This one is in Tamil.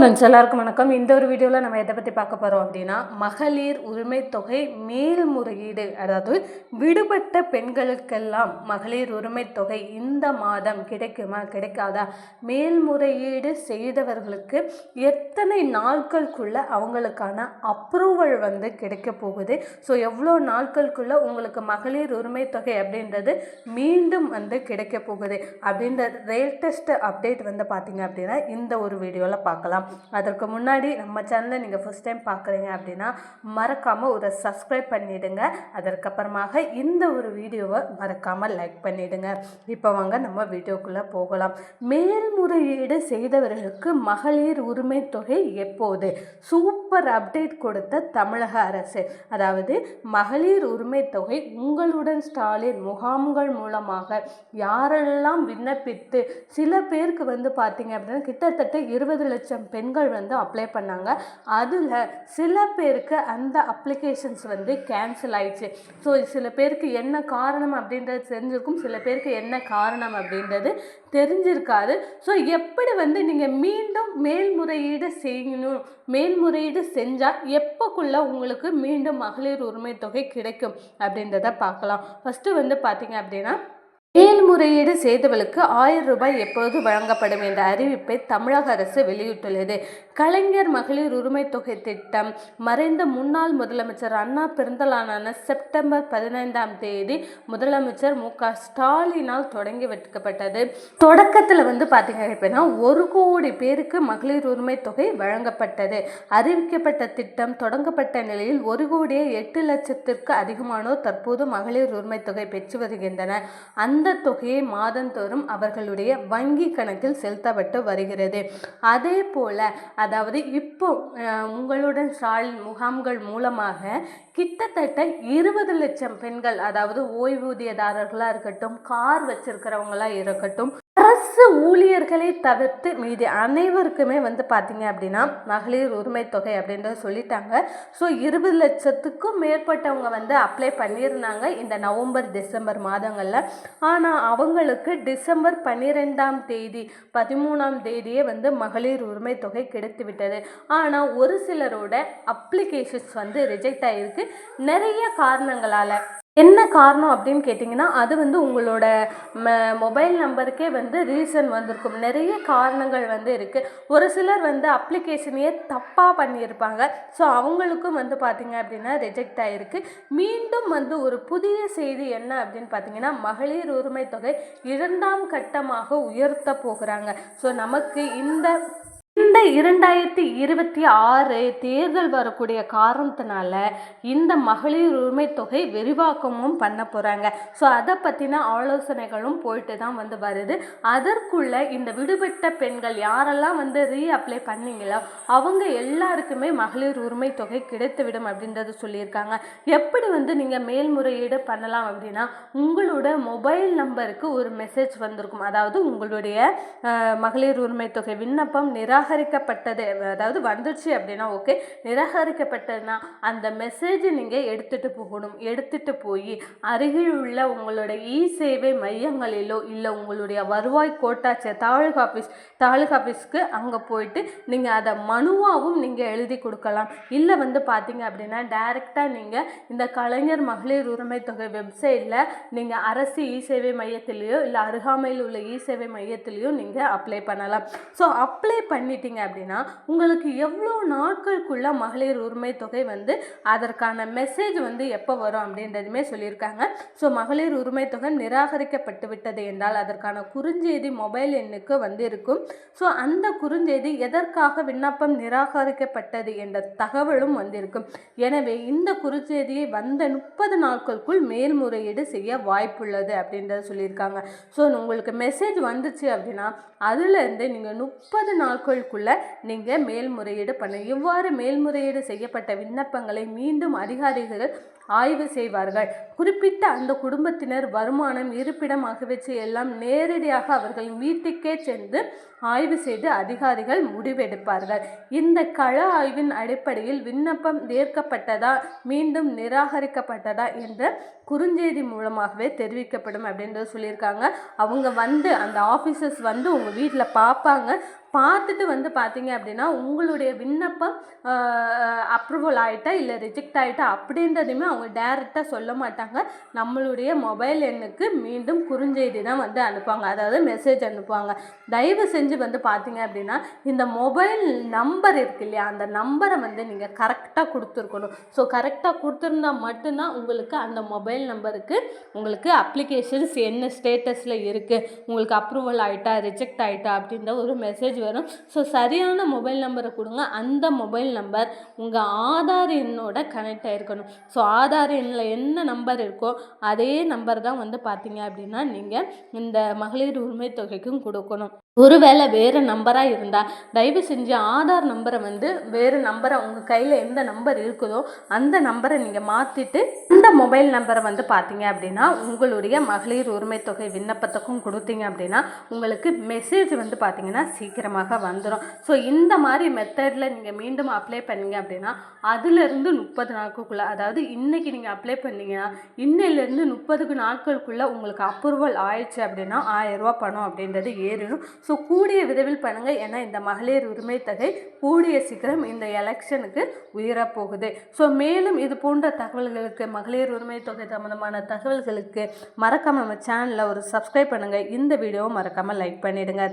ஃப்ரெண்ட்ஸ் எல்லாருக்கும் வணக்கம். இந்த ஒரு வீடியோவில் நம்ம எதை பற்றி பார்க்க போகிறோம் அப்படின்னா மகளிர் உரிமைத்தொகை மேல்முறையீடு அதாவது விடுபட்ட பெண்களுக்கெல்லாம் மகளிர் உரிமைத்தொகை இந்த மாதம் கிடைக்குமா கிடைக்காதா? மேல்முறையீடு செய்தவர்களுக்கு எத்தனை நாட்களுக்குள்ளே அவங்களுக்கான அப்ரூவல் வந்து கிடைக்க போகுது? ஸோ எவ்வளோ நாட்களுக்குள்ளே உங்களுக்கு மகளிர் உரிமைத்தொகை அப்படின்றது மீண்டும் வந்து கிடைக்க போகுது? அப்படின்ற லேட்டஸ்ட் அப்டேட் வந்து பார்த்தீங்க அப்படின்னா இந்த ஒரு வீடியோவில் பார்க்கலாம். அதற்கு முன்னாடி நம்ம சேனலை நீங்கள் ஃபஸ்ட் டைம் பார்க்குறீங்க அப்படின்னா மறக்காமல் ஒரு சப்ஸ்கிரைப் பண்ணிவிடுங்க அதற்கப்புறமாக இந்த ஒரு வீடியோவை மறக்காமல் லைக் பண்ணிவிடுங்க இப்போ வாங்க நம்ம வீடியோக்குள்ளே போகலாம். மேல்முறையீடு செய்தவர்களுக்கு மகளிர் உரிமை தொகை எப்போது? சூப்பர் அப்டேட் கொடுத்த தமிழக அரசு. அதாவது மகளிர் உரிமை தொகை உங்களுடன் ஸ்டாலின் முகாம்கள் மூலமாக யாரெல்லாம் விண்ணப்பித்து சில பேருக்கு வந்து பார்த்தீங்க அப்படின்னா கிட்டத்தட்ட இருபது லட்சம் பேர் பெண்கள் வந்து அப்ளை பண்ணாங்க. அதில் சில பேருக்கு அந்த அப்ளிகேஷன்ஸ் வந்து கேன்சல் ஆயிடுச்சு. ஸோ சில பேருக்கு என்ன காரணம் அப்படின்றது தெரிஞ்சிருக்கும். சில பேருக்கு என்ன காரணம் அப்படின்றது தெரிஞ்சிருக்காது. ஸோ எப்படி வந்து நீங்கள் மீண்டும் மேல்முறையீடு செய்யணும் மேல்முறையீடு செஞ்சால் எப்போக்குள்ளே உங்களுக்கு மீண்டும் மகளிர் உரிமை தொகை கிடைக்கும் அப்படின்றத பார்க்கலாம். ஃபஸ்ட்டு வந்து பார்த்தீங்க அப்படின்னா மேல்முறையீடு செய்தவர்களுக்கு ஆயிரம் ரூபாய் எப்போது வழங்கப்படும் என்ற அறிவிப்பை தமிழக அரசு வெளியிட்டுள்ளது. கலைஞர் மகளிர் உரிமை தொகை திட்டம் மறைந்த முன்னாள் முதலமைச்சர் அண்ணா பிறந்தலான செப்டம்பர் பதினைந்தாம் தேதி முதலமைச்சர் மு க ஸ்டாலினால் தொடங்கி வைக்கப்பட்டது. தொடக்கத்தில் வந்து பார்த்தீங்க அப்படின்னா ஒரு கோடி பேருக்கு மகளிர் உரிமை தொகை வழங்கப்பட்டது. அறிவிக்கப்பட்ட திட்டம் தொடங்கப்பட்ட நிலையில் ஒரு கோடியே எட்டு லட்சத்திற்கு அதிகமானோர் தற்போது மகளிர் உரிமை தொகை பெற்று வருகின்றனர். அந்த தொகையை மாதந்தோறும் அவர்களுடைய வங்கி கணக்கில் செலுத்தப்பட்டு வருகிறது. அதே போல அதாவது இப்போ உங்களுடன் ஸ்டாலின் முகாம்கள் மூலமாக கிட்டத்தட்ட இருபது லட்சம் பெண்கள் அதாவது ஓய்வூதியதாரர்களாக இருக்கட்டும் கார் வச்சிருக்கிறவங்களாக இருக்கட்டும் ஊழியர்களை தவிர்த்து மீதி அனைவருக்குமே வந்து பார்த்தீங்க அப்படின்னா மகளிர் உரிமை தொகை அப்படின்றத சொல்லிட்டாங்க. ஸோ இருபது லட்சத்துக்கும் மேற்பட்டவங்க வந்து அப்ளை பண்ணியிருந்தாங்க இந்த நவம்பர் டிசம்பர் மாதங்களில். ஆனால் அவங்களுக்கு டிசம்பர் பன்னிரெண்டாம் தேதி பதிமூணாம் தேதியே வந்து மகளிர் உரிமை தொகை கிடைத்து விட்டது. ஆனால் ஒரு சிலரோட அப்ளிகேஷன்ஸ் வந்து ரிஜெக்ட் ஆகிருக்கு நிறைய காரணங்களால் என்ன காரணம் அப்படின்னு கேட்டிங்கன்னா அது வந்து உங்களோட ம மொபைல் நம்பருக்கே வந்து ரீசன் வந்திருக்கும். நிறைய காரணங்கள் வந்து இருக்குது ஒரு சிலர் வந்து அப்ளிகேஷனையே தப்பாக பண்ணியிருப்பாங்க. ஸோ அவங்களுக்கும் வந்து பார்த்திங்க அப்படின்னா ரிஜெக்ட் ஆகிருக்கு மீண்டும் வந்து ஒரு புதிய செய்தி என்ன அப்படின்னு பார்த்தீங்கன்னா மகளிர் உரிமை தொகை இரண்டாம் கட்டமாக உயர்த்த போகிறாங்க. ஸோ நமக்கு இந்த இந்த இரண்டாயிரத்தி இருபத்தி ஆறு தேர்தல் வரக்கூடிய காரணத்தினால இந்த மகளிர் உரிமை தொகை விரிவாக்கமும் பண்ண போகிறாங்க ஸோ அதை பற்றின ஆலோசனைகளும் போயிட்டு தான் வந்து வருது. அதற்குள்ள இந்த விடுபட்ட பெண்கள் யாரெல்லாம் வந்து ரீ அப்ளை பண்ணீங்களோ அவங்க எல்லாருக்குமே மகளிர் உரிமை தொகை கிடைத்துவிடும் அப்படின்றது சொல்லியிருக்காங்க. எப்படி வந்து நீங்கள் மேல்முறையீடு பண்ணலாம் அப்படின்னா உங்களோட மொபைல் நம்பருக்கு ஒரு மெசேஜ் வந்திருக்கும். அதாவது உங்களுடைய மகளிர் உரிமை தொகை விண்ணப்பம் நிராகரிக்கப்பட்டது. அதாவது வந்துடுச்சு அப்படின்னா ஓகே நிராகரிக்கப்பட்டதுன்னா அந்த மெசேஜ் நீங்கள் எடுத்துகிட்டு போகணும். எடுத்துகிட்டு போய் அருகில் உள்ள உங்களுடைய இ சேவை மையங்களிலோ இல்லை உங்களுடைய வருவாய் கோட்டாட்சியர் தாலுகா ஆஃபீஸ் தாலுகா ஆஃபீஸ்க்கு அங்கே போயிட்டு நீங்கள் அதை மனுவாகவும் நீங்கள் எழுதி கொடுக்கலாம். இல்லை வந்து பார்த்தீங்க அப்படின்னா டைரெக்டாக நீங்கள் இந்த கலைஞர் மகளிர் உரிமை தொகை வெப்சைட்டில் நீங்கள் அரசு இ சேவை மையத்திலேயோ இல்லை அருகாமையில் உள்ள இ சேவை மையத்திலேயோ நீங்கள் அப்ளை பண்ணலாம். ஸோ அப்ளை பண்ணி கேட்டிங்க அப்படின்னா உங்களுக்கு எவ்வளோ நாட்களுக்குள்ள மகளிர் உரிமை தொகை வந்து அதற்கான மெசேஜ் வந்து எப்போ வரும் அப்படின்றதுமே சொல்லியிருக்காங்க. ஸோ மகளிர் உரிமை தொகை நிராகரிக்கப்பட்டு விட்டது என்றால் அதற்கான குறுஞ்செய்தி மொபைல் எண்ணுக்கு வந்து இருக்கும் ஸோ அந்த குறுஞ்செய்தி எதற்காக விண்ணப்பம் நிராகரிக்கப்பட்டது என்ற தகவலும் வந்திருக்கும். எனவே இந்த குறுஞ்செய்தியை வந்த முப்பது நாட்களுக்குள் மேல்முறையீடு செய்ய வாய்ப்புள்ளது அப்படின்றத சொல்லியிருக்காங்க. ஸோ உங்களுக்கு மெசேஜ் வந்துச்சு அப்படின்னா அதுலேருந்து நீங்கள் முப்பது நாட்கள் நாட்களுக்குள்ள நீங்கள் மேல்முறையீடு பண்ண இவ்வாறு மேல்முறையீடு செய்யப்பட்ட விண்ணப்பங்களை மீண்டும் அதிகாரிகள் ஆய்வு செய்வார்கள். குறிப்பிட்ட அந்த குடும்பத்தினர் வருமானம் இருப்பிடம் ஆகியவற்றை எல்லாம் நேரடியாக அவர்களின் வீட்டுக்கே சென்று ஆய்வு செய்து அதிகாரிகள் முடிவெடுப்பார்கள். இந்த கள ஆய்வின் அடிப்படையில் விண்ணப்பம் ஏற்கப்பட்டதா மீண்டும் நிராகரிக்கப்பட்டதா என்ற குறுஞ்செய்தி மூலமாகவே தெரிவிக்கப்படும் அப்படின்றத சொல்லியிருக்காங்க. அவங்க வந்து அந்த ஆஃபீஸர்ஸ் வந்து உங்கள் வீட்டில் பார்ப்பாங்க பார்த்துட்டு வந்து பார்த்தீங்க அப்படின்னா உங்களுடைய விண்ணப்பம் அப்ரூவல் ஆகிட்டா இல்லை ரிஜெக்ட் ஆகிட்டா அப்படின்றதையுமே அவங்க அவங்க டேரெக்டாக சொல்ல மாட்டாங்க. நம்மளுடைய மொபைல் எண்ணுக்கு மீண்டும் குறுஞ்செய்தி தான் வந்து அனுப்புவாங்க. அதாவது மெசேஜ் அனுப்புவாங்க. தயவு செஞ்சு வந்து பார்த்தீங்க அப்படின்னா இந்த மொபைல் நம்பர் இருக்கு இல்லையா? அந்த நம்பரை வந்து நீங்கள் கரெக்டாக கொடுத்துருக்கணும். ஸோ கரெக்டாக கொடுத்துருந்தா மட்டும்தான் உங்களுக்கு அந்த மொபைல் நம்பருக்கு உங்களுக்கு அப்ளிகேஷன்ஸ் என்ன ஸ்டேட்டஸில் இருக்குது உங்களுக்கு அப்ரூவல் ஆகிட்டா ரிஜெக்ட் ஆகிட்டா அப்படின்ற ஒரு மெசேஜ் வரும். ஸோ சரியான மொபைல் நம்பரை கொடுங்க. அந்த மொபைல் நம்பர் உங்கள் ஆதார் எண்ணோட கனெக்ட் ஆகிருக்கணும் ஸோ ஆதார் எண்ணில் என்ன நம்பர் இருக்கோ அதே நம்பர் தான் வந்து பார்த்தீங்க அப்படின்னா நீங்கள் இந்த மகளிர் உரிமை தொகைக்கும் கொடுக்கணும். ஒருவேளை வேறு நம்பராக இருந்தால் தயவு செஞ்சு ஆதார் நம்பரை வந்து வேறு நம்பரை உங்கள் கையில் எந்த நம்பர் இருக்குதோ அந்த நம்பரை நீங்கள் மாற்றிட்டு இந்த மொபைல் நம்பரை வந்து பார்த்தீங்க அப்படின்னா உங்களுடைய மகளிர் உரிமை தொகை விண்ணப்பத்துக்கும் கொடுத்தீங்க அப்படின்னா உங்களுக்கு மெசேஜ் வந்து பார்த்தீங்கன்னா சீக்கிரமாக வந்துடும் ஸோ இந்த மாதிரி மெத்தடில் நீங்கள் மீண்டும் அப்ளை பண்ணீங்க அப்படின்னா அதுலேருந்து முப்பது நாட்களுக்குள்ளே அதாவது இன்றைக்கி நீங்கள் அப்ளை பண்ணீங்கன்னா இன்னிலேருந்து முப்பதுக்கு நாட்களுக்குள்ளே உங்களுக்கு அப்ரூவல் ஆயிடுச்சு அப்படின்னா ஆயிரரூபா பணம் அப்படின்றது ஏறிடும். ஸோ கூடிய விரைவில் பண்ணுங்கள் ஏன்னா இந்த மகளிர் உரிமை தொகை கூடிய சீக்கிரம் இந்த எலெக்ஷனுக்கு உயரப் போகுது ஸோ மேலும் இது போன்ற தகவல்களுக்கு மகளிர் உரிமை தொகை சம்மந்தமான தகவல்களுக்கு மறக்காமல் நம்ம சேனலில் ஒரு சப்ஸ்கிரைப் பண்ணுங்கள் இந்த வீடியோவை மறக்காமல் லைக் பண்ணிவிடுங்க